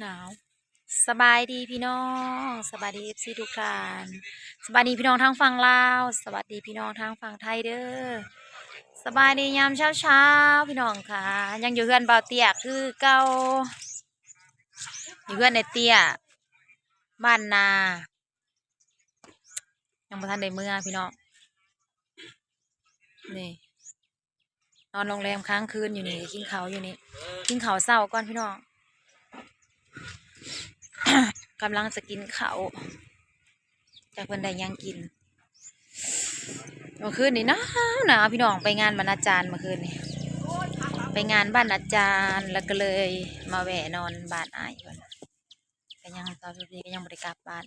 หนาว สบายดีพี่น้อง สบายดีเอฟซีทุกท่านสบายดีพี่น้องทางฝั่งลาวสวัสดีพี่น้องทางฝั่งไทยเด้อสบายดียามเช้าเช้าพี่น้องค่ะ ยังอยู่เพื่อนเบาเตียคือเก่าอยู่เพื่อนในเตียบ้านนา ยังบ่ทันได้เมื่อพี่น้องนี่นอนโรงแรมค้างคืนอยู่นี่กินข้าอยู่นี่กินข้าเศร้าก่อนพี่น้อง กำลังจะกินข้าวจากเพิ่นได้ยังกินเมื่อคืนนี่นาหนาวพี่น้องไปงานบรรณาจารย์เมื่อคืนนี่ไปงานบ้านอาจารย์แล้วก็เลยมาแวะนอนบ้านอายก่อนก็ยังตอนนี้ก็ยังบริกลับบ้าน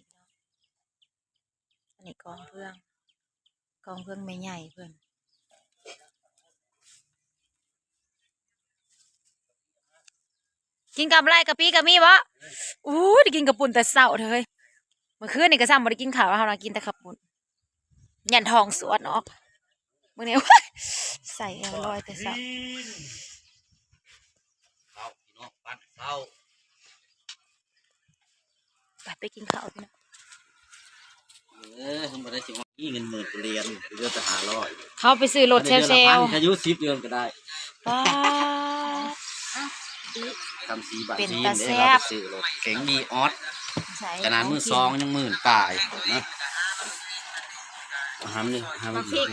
อันนี้กองเพื่องกองเพื่องไม่ใหญ่เพื่อน กินกับอะไรกับปีกับมีบ่อู้ได้กินกระปุ่นแต่เช้าเถอะเฮ้ยเมื่อคืนนี่ก็ซ้ำบ่ได้กินข้าวแล้วเรากินแต่กระปุ่นยันทองสวนออกมื้อนี้ใส่เอวลอยแต่เช้าเศร้าพี่น้องปั้นเศร้าไปไปกินข้าวพี่น้องเออผมบ่ได้สิว่าอีเงินหมื่นกูเรียนเดือนจะหาร้อยเขาไปซื้อรถเซลเซลอายุสิบเดือนก็ได้ ป้าทำสีบาทเป็นจีนตาเด้แซ่เราบไปซื้อรถเก๋งมีออสใส่ขนาดมือซองยังหมื่นป่ายนะทำนี่ทำนี่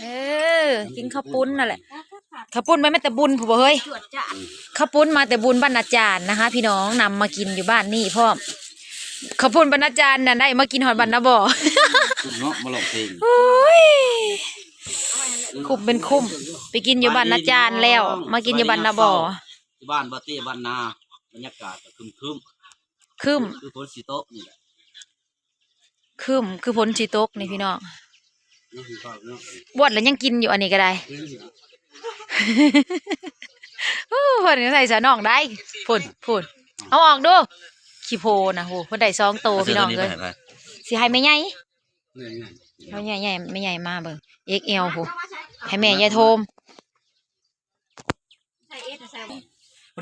เออ กินข้าวปุ้นนั่นแหละข้าวปุ้นไม่แม้แต่บุญผู้บ่เฮ้ยข้าวปุ้นมาแต่บุญบรรณาจารย์นะคะ พี่น้องนำมากินอยู่บ้านนี่พ่อมข้าวปุ้นบรรณาจารย์น่ะได้มากินหอดบรรณาบ่อคุณเนาะมาลองเพลงโอ้ยคุ้มเป็นคุ้มไปกินอยู่บ้านนาจารย์แล้ว มากินอยู่บ้านนาบ่อ ที่บ้านบาเต้บ้านนาบรรยากาศก็คึมคึมคืมๆคือฝนสีโต๊ะนี่แหละคืมคือผลชีตกนี่พี่น้องนี่คือข้าวเนาะบวชแล้วยังกินอยู่อันนี้ก็ได้โอ้เพิ่นก็ใส่สะน่องได้พุ่นพุ่นเอาออกดูขี้โพนะโหเพิ่นได้ซองโตพี่น้องเลยสิให้แม่ใหญ่เอาใหญ่ใหญ่ไม่ใหญ่มาเบิ่ง XL โหให้แม่ยายโทม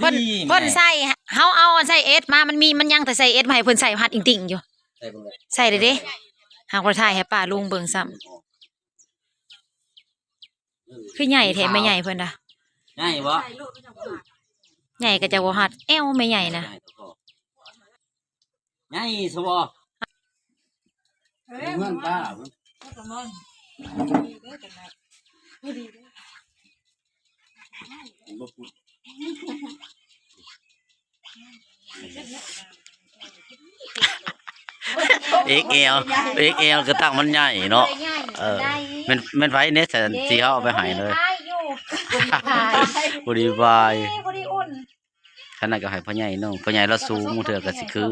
เพิ่นเพิ่นใส่เฮาเอาอันใส่เอสมามันมีมันยังแต่ใส่เอสมาให้เพิ่นใส่พัดอิงติ่งอยู่ ใส่เบิ่งเลยใส่เลยเด้หากว่าถ่ายให้ป้าลุงเบิ่งซ้ำคือใหญ่แท้ไม่ใหญ่เพิ่นน่ะง่ายบ่ใหญ่ก็จะบ่ฮัดแอวไม่ใหญ่นะง่ายสบอเพื่อนป้าเอ็ก เอลเอ็กเอลก็ตั้งมันใหญ่เนาะเออมันมันไว้เนสแต่ที่เขาเอาไปใหายเลยบริบายบ่ได้อุ่นขนาดก็ให้พ่อใหญ่น้องพ่อใหญ่เราสูงหมู่เถื่อก็สิคือ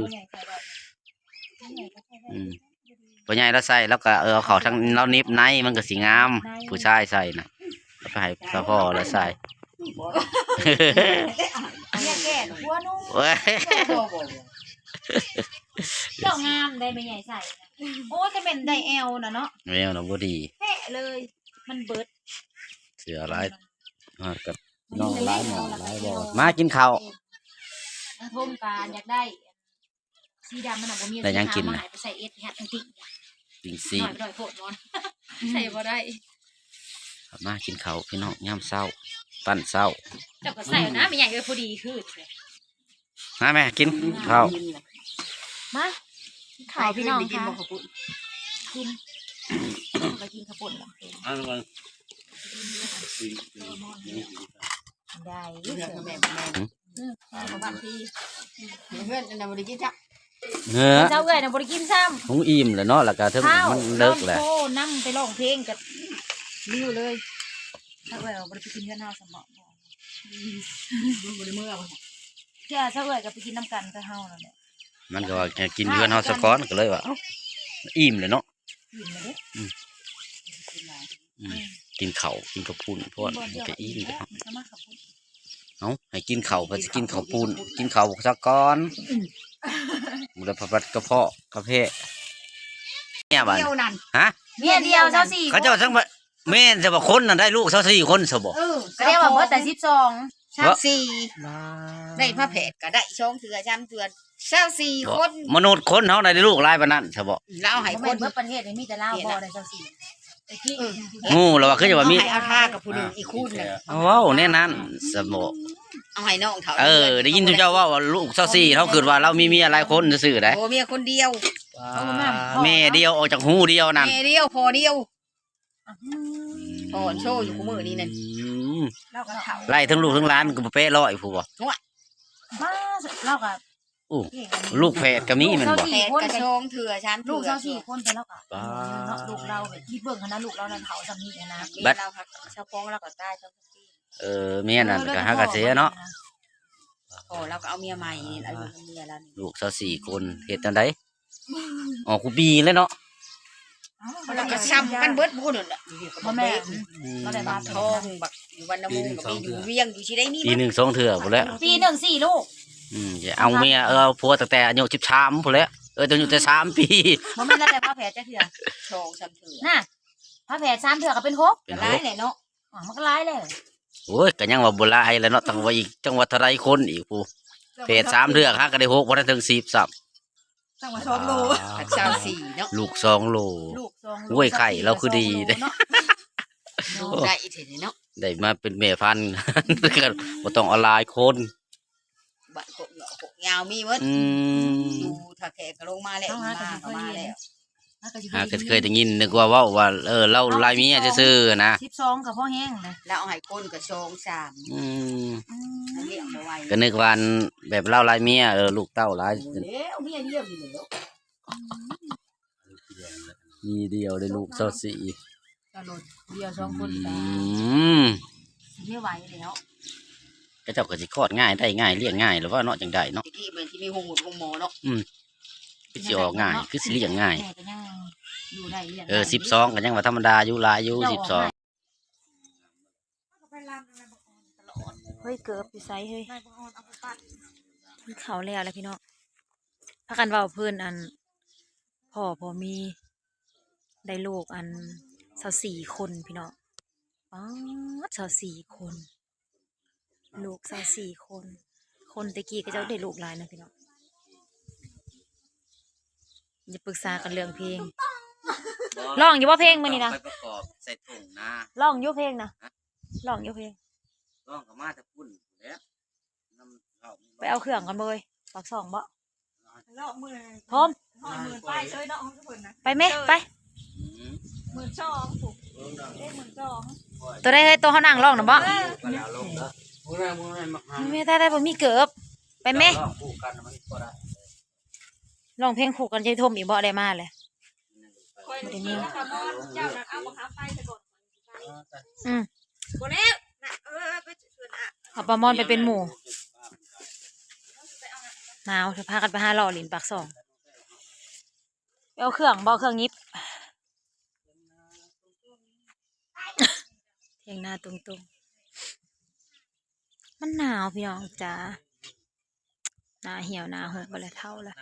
อืมพ่อใหญ่เราใส่แล้วก็เออเอาเขาทั้งเรานิบในมันก็สิงาม ผู้ชายใส่น่ะเอาไปให้สะพ่อแล้วใส่ อย่าแก่หัวนุ่มเว้ยเจ้างามได้ไม่ใหญ่ใส่นะโอ้จะเป็นไดแอลน่ะเนาะแมวน่ะบ่ดีแท้เลย มันเบิดเสือหลายฮอดกับน้องหลายหมอหลายบ่มากินข้าวน้องทมการอยากได้ สีดำมันน่ะบ่มีได้ยังกินสีน่ะขาวมาให้ไปใส่เอสแฮทจริงจริงๆสิหน่อยไปหน่อยโพดมอน ใส่บ่ได้ มากินข้าวพี่น้องยามเช้าปั้นเช้าเจ้าก็ใส่เอานะไม่ใหญ่เลยพอดีคือมาแม่กินข้าวมาข่าวพี่น้องค่ะกินไปกินข้าวปุ้นเหรออันนั้นได้เพื่อนกับแม่แม่อืมเอาบางทีเพื่อนน่ะบ่ได้กินจักเนื้อเจ้าเอ้ยน่ะบ่ได้กินซ้หุงอิ่มแล้วเนาะแล้วก็ำถึงข้าวมันเลิกแหละโทนั่งไปร้องเพลงกับ ริ้วเลยเจ้าเอ้ยเอาบ่ได้ไปกินเพื่อนเฮาสมองบ่ได้เมื่อบ่เจ้าเจ้าเอ้ยก็ไปกินน้ำกันกับเฮานั่นแหละมันก็ว่าจะกินเพื่อนเฮาสะก้อนก็เลยว่าเอ้าอิ่มเลยเนาะกินมาเด้อืมกินข้าวกินข้าวปุ้นเพราะว่ามันก็อิ่มแล้เนาะวมาขับปุ้นเอ้าให้กินข้าวก็สิกินข้าวปุ้นกินข้าวสะก้อนมันจะพัดกระเพาะกระเพาะเนี่ยบัดเดียวนั่นฮะเมียเดียวเจ้าสี่เขาเจ้าทั้งว่า แม่นจะว่าคนน่ะได้ลูกเท่าสี่คนซะบ่เออก็เรียกว่าเบิดแต่สิบสองชาวสี่ได้พระแผดก็ได้ช่องเถื่อชามเถื่อชาวสี่คนมนุษย์คนเฮาได้ลูกหลายปานนั้นใช่บ่แล้วเอาให้ให้คคนนเมื่อประเทศนี่มีแต่ลาวบ่ได้เจ้าสี่ไอ้ที่งูแล้วว่าคือจะว่ามี เอให้เอาท่ากับผู้หนึ่งอีกคู่หนึ่งเว้าแน่นั้นสมบ่เอาให้น้องเขาเออ ได้ยินเจ้าเว่าว่าลูกเจ้าสี่เขาคิดว่าเรามีเมียหลายคนซื่อๆได้โอ้เมียคนเดียวแม่เดียวออกจากหูเดียวนั่นแม่เดียวพอเดียว พอโชว์อยู่คู่มือนี่นั่นอืมเราก็เฒ่าไล่ทั้งลูกทั้งหลานก็บ่เป๊ะร้อยผู้บ่บ้าเราก็อู้ลูกแฝดก็มีแม่นบ่ แผดกระชองเถื่อชามลูเถื่กอเจ้าสี่คนแต่เราก็บ้า เนาะลูกเราแบบคิดเบิ่งคณะลูกเรานั่นเฒ่าซำนี้นะมีเราพักชาวพงเราก็ตายชาวสี่เออเมียนั่นก็หากะเสียเนาะพอเราก็เอาเมียใหม่นี่เราอยู่กับเมียแล้วนี่ลูกเจ้าสี่คนเฮ็ดจังไดอ๋อกูบีเลยเนาะ เราก็ซ้ำกันเบิดผู้นั่นแหละพ่อแม่ก็ได้มาทองบักอยู่วันน้ำมูกกับมีอยู่เวียงอยู่ที่ได้นี่ปีหนึงสองเทื่อพุ่นแหล้วปีหนึ่งสี่ลูกอืมจะเอาเมียเออเอาผัวตั้งแต่อายุ13พุ่นแหล้วเออตอนอยู่แต่สามปีบ่แม่นแล้วแต่พระแผลจะเถื่อชองซ้ำเถื่อน่ะพระแผลสามเถื่อก็เป็นหกเป็นร้าโรยคเลยเนาะอ๋อมันก็ร้ายเลยโอ้ยก็ยังว่าบ่หลายแล้วเนาะตั้งว่าอีกจังหวัดเท่าไรคนอีกผู้เพศสามเทื่อฮะก็ได้หกบ่ทันถึง10ซับ จังหวะชองโลกับชาวสี่เนาะลูกสองโล ลูกสองโอ้ยไข่เราคือดีเด้ดูได้อีกทีเนาะได้มาเป็นแม่พันธุ์ ก็บ่ต้องออนไลน์คนบัดกบเหงาหกยาวมีเวิร์ดอืมดูถ้าแขกก็ลงมาแล้วมาก็มาแล้วหาก็เคยได้ยินนึกว่าเว้าว่าเออเราลายเมียซื่อๆนะสิบสองกับพ่อแห้งเลยแล้วเอาให้คนกับชองสามอืมอันนี้ เอามาไว้ก็นึกว่าแบบเล่าลายเมียเออลูกเต้าหลายแล้วเมียเดียวอยู่แล้วมีเดียวได้ลูกเจ้าสี่กระโดดเดียวสองคนอืแต่มไม่ไหวแล้วก็เจ้าก็สิคลอดง่ายได้ง่ายเลี้ยงง่ายหรือว่าเนาะจังไดเนาะที่ที่เป็นที่มีหงหมุดหงหมอเนาะคือสิออกง่ายคือสิเลี้ยงง่าย แม่ก็ยังอยู่ได้เลี้ยงเออ12ก็ยังว่าธรรมดาอยู่หลายอยู่12 เฮ้ยเกือบอยู่ไซเฮ้ยมันเขาแล้วแล้วพี่น้องพักกันเว่าเพื่อนอันพ่อพอมีได้ลูกอันสาวสี่คนพี่น้องอ๋อสาวสี่คน ลูกสาวสี่คน คนตะกี้ก็จะได้ลูกหลายนะพี่น้องอย่าปรึกษากันเรื่องเพลงร้องอยู่ว่าเพลงมื้อนี้นะไปประกอบใส่ถุงนะร้องอยู่เพลงนะร้องอยู่เพลง ต้องก็มาแต่พุ่นแล้วน้ำเอาไปเอาเครื่องกันเลยปากสองบ่เลาะมือพร้อมหอยหมื่นป้ายเชยเนาะของทุกคนนะไปไหมไปอืมหมื่นสองถูกเอ้หมื่นสองตัวได้เฮ้ยตัวเขานั่งร้องนะบ่ก็แล้วลงเด้อมื้อนั้นมื้อนั้นมาหาไม่ได้ได้บ่มีเกือบไปไหมลองคู่กันมันก็ได้ร้องเพลงคู่กันใจทมอีกบ่ได้มาเลยคอยนี่นะคะมอนเจ้านักเอาบังคับไปสะกดอืมบ่แล้วนะเออไปชวนอะ เอาปลามอนไปเป็นหมูหนาวจะพากันไปหาหล่อหลินปากสองเอาเครื่องบ่เครื่องยิบเทียงหน้าตรงๆ มันหนาวพี่น้องจ้าหนาเหี่ยวหนาหุบไปเลยเท่าละ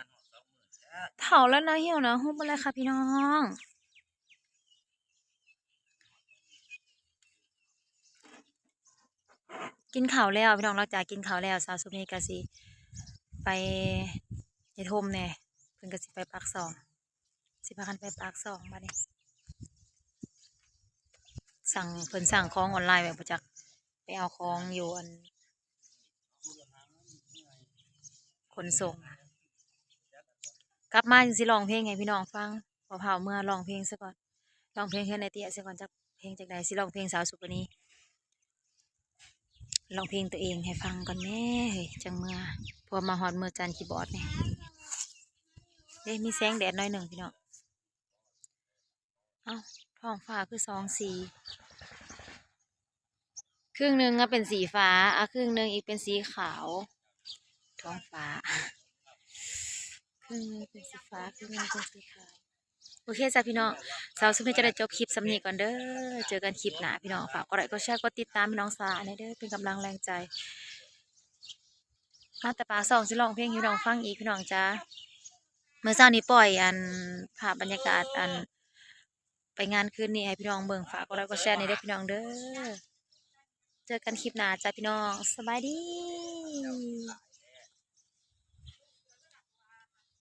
เท่าแล้วน้าเหี่ยวหน้าหุบไปเลยค่ะพี่น้อง กินข้าวแล้วพี่น้องเราจะกินข้าวแล้วสาวสุนีกสิไปยายทมเนี่ยเพิ่นกสิไปปากสองสิพากันไปปากสองมาเนี่ยสั่งเพิ่นสั่งของออนไลน์แบบประจักไปเอาของอยู่อันขนส่งกลับมาจังสิร้องเพลงให้พี่น้องฟังพอเผาเมื่อร้องเพลงซะก่อนร้องเพลงเฮือนในเตี้ยซะก่อนจักเพลงจากใดสิร้องเพลงสาวสุปนี ร้องเพลงตัวเองให้ฟังก่อนแม่จังเมื่อพอมาฮอดเมื่อจานคีย์บอร์ดเนี่ยเด้มีแสงแดดน้อยหนึ่งพี่น้องเอ้าท้องฟ้าคือสองสีครึ่งหนึ่งก็เป็นสีฟ้าอะครึ่งหนึ่งอีกเป็นสีขาว ท้องฟ้า ครึ่งหนึงเป็นสีฟ้า ครึ่งหนึงเป็นสีขาว โอเคจ้ะพี่น้องสาวสุดนี้จะได้จบคลิปสำนีก่อนเด้อ เจอกันคลิปหน้าพี่น้อง ฝากกดไลค์กดแชร์กดติดตามพี่น้องสาในเด้อ เป็นกำลังแรงใจ มาแต่ปากสองสิลองเพลงให้น้องฟังอีกพี่น้องจ้าเมื่อเช้านี้ปล่อยอันภาพบรรยากาศอันไปงานคืนนี้ให้พี่น้องเบิ่งฝากกดไลค์กดแชร์ในเด้อพี่น้องเด้อ เจอกันคลิปหน้าจ้าพี่น้อง สบายดี